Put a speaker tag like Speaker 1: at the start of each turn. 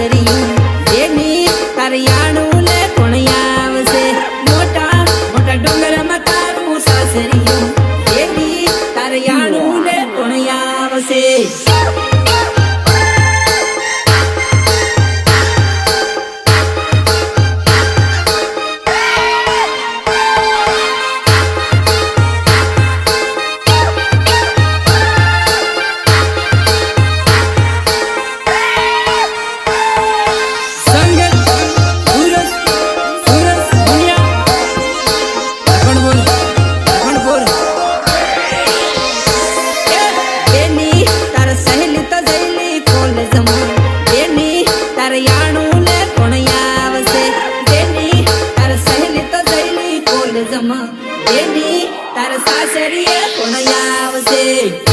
Speaker 1: સાસરિયું એની તારિયાણું લે કોણ આવશે. મોટા મોટા ડુંગરમાં તારું સાસરિયું. એની તારિયાણું લે કોણ આવશે. જઈલી કોલેજમાં બેની તાર સાસરીએ કોણ આવશે